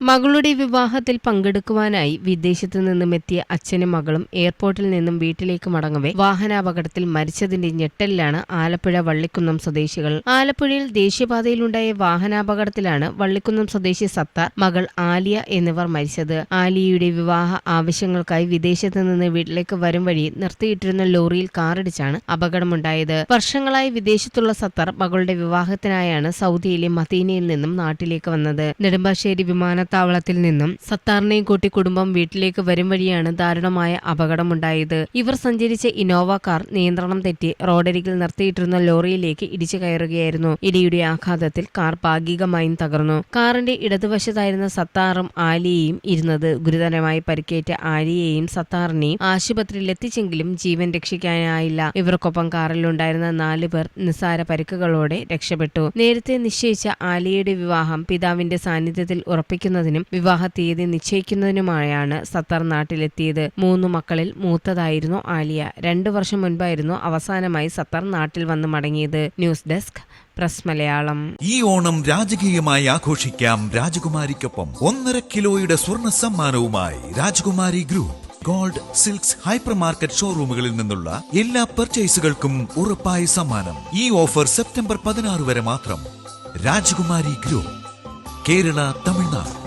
മകളുടെ വിവാഹത്തിൽ പങ്കെടുക്കുവാനായി വിദേശത്തു നിന്നും എത്തിയ അച്ഛനും മകളും എയർപോർട്ടിൽ നിന്നും വീട്ടിലേക്ക് മടങ്ങവേ വാഹനാപകടത്തിൽ മരിച്ചതിന്റെ ഞെട്ടലിലാണ് ആലപ്പുഴ വള്ളിക്കുന്നം സ്വദേശികൾ. ആലപ്പുഴയിൽ ദേശീയപാതയിലുണ്ടായ വാഹനാപകടത്തിലാണ് വള്ളിക്കുന്നം സ്വദേശി സത്താർ മകൾ ആലിയ എന്നിവർ മരിച്ചത്. ആലിയയുടെ വിവാഹ ആവശ്യങ്ങൾക്കായി വിദേശത്ത് നിന്ന് വീട്ടിലേക്ക് വരും വഴി നിർത്തിയിട്ടിരുന്ന ലോറിയിൽ കാറിടിച്ചാണ് അപകടമുണ്ടായത്. വർഷങ്ങളായി വിദേശത്തുള്ള സത്താർ മകളുടെ വിവാഹത്തിനായാണ് സൗദിയിലെ മദീനയിൽ നിന്നും നാട്ടിലേക്ക് വന്നത്. നെടുമ്പാശ്ശേരി വിമാനത്താവളത്തിൽ നിന്നും സത്താറിനെയും കൂട്ടി കുടുംബം വീട്ടിലേക്ക് വരും വഴിയാണ് ദാരുണമായ അപകടമുണ്ടായത്. ഇവർ സഞ്ചരിച്ച ഇനോവ കാർ നിയന്ത്രണം തെറ്റി റോഡരികിൽ നിർത്തിയിട്ടിരുന്ന ലോറിയിലേക്ക് ഇടിച്ചു കയറുകയായിരുന്നു. ഇടിയുടെ ആഘാതത്തിൽ കാർ ഭാഗികമായും തകർന്നു. കാറിന്റെ ഇടതുവശത്തായിരുന്ന സത്താറും ആലിയെയും ഇരുന്നത് ഗുരുതരമായി പരിക്കേറ്റ ആലിയെയും സത്താറിനെയും ആശുപത്രിയിൽ എത്തിച്ചെങ്കിലും ജീവൻ രക്ഷിക്കാനായില്ല. ഇവർക്കൊപ്പം കാറിലുണ്ടായിരുന്ന നാല് പേർ നിസ്സാര പരിക്കുകളോടെ രക്ഷപ്പെട്ടു. നേരത്തെ നിശ്ചയിച്ച ആലിയുടെ വിവാഹം പിതാവിന്റെ സാന്നിധ്യത്തിൽ ഉറപ്പിക്കുന്നതിനും വിവാഹ തീയതി നിശ്ചയിക്കുന്നതിനുമായാണ് സത്തർ നാട്ടിലെത്തിയത്. മൂന്ന് മക്കളിൽ മൂത്തതായിരുന്നു ആലിയ. രണ്ടു വർഷം മുൻപായിരുന്നു അവസാനമായി സത്തർ നാട്ടിൽ വന്ന് മടങ്ങിയത്. News desk press Malayalam. ഈ ഓണം രാജകീയമായി ആഘോഷിക്കാം രാജകുമാരിക്കൊപ്പം. ഒന്നര കിലോയുടെ സ്വർണ സമ്മാനവുമായി Rajakumari group. Gold silks hypermarket ഷോറൂമുകളിൽ നിന്നുള്ള എല്ലാ പർച്ചേസുകൾക്കും ഉറപ്പായ സമ്മാനം. ഈ ഓഫർ സെപ്റ്റംബർ പതിനാറ് വരെ മാത്രം. രാജകുമാരി ഗ്രൂപ്പ്. കേരള തമിഴ്നാട്.